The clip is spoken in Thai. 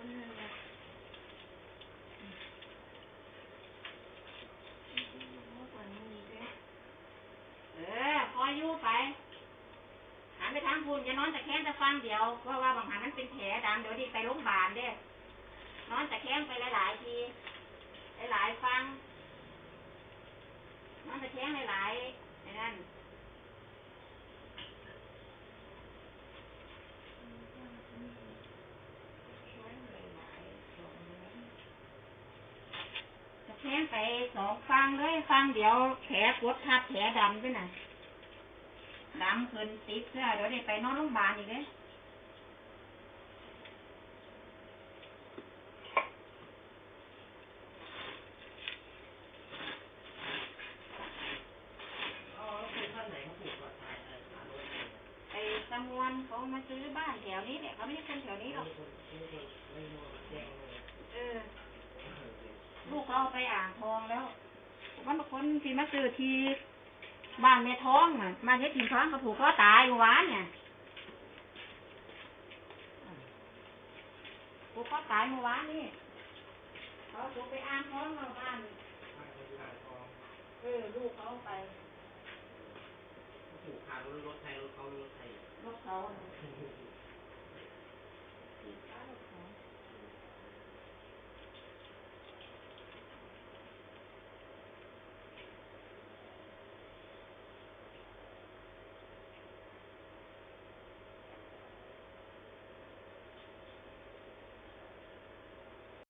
เออคอยยู่ไปหันไปทางคุณอย่านอนตะแคงจะฟังเดียว เพราะว่าบางหันมันเป็นแผลดำเดี๋ยวดีไปโรงพยาบาลเด้นอนตะแคงไปหลายๆที หลายๆฟังนอนตะแคงหลายๆไอ้นั่น แคงไปสองฟังเลยฟังเดียวแผลกดทับแผลดำด้วยนะดำขึ้นติดเสื้อเดี๋ยวได้ไปนอนโรงพยาบาลอีกเลยอ๋อคือท่านไหนเขาผูกกับทายอะไรขารถเนี่ยไอ้ตำวนเขามาซื้อบ้านแถวนี้แหละเขาไม่ใช่คนแถวนี้หรอก มีคนมีคนไม่รู้ว่าแจ้งเลย เออ ลูกเขาเอาไปอ่างทองแล้ววันบางคนที่มาซื้อทีบ้านแม่ท้องอะมาเฮ็ดถิ่นท้องเขาผูกคอตายเมื่อวานเนี่ยผูกคอตายเมื่อวานนี่เขาผูกไปอ่างท้องเราบ้านทางคนทางทองเออลูกเขาเอาไปผูกขารถรถไทยรถเขารถไทยรถเขาน่ะ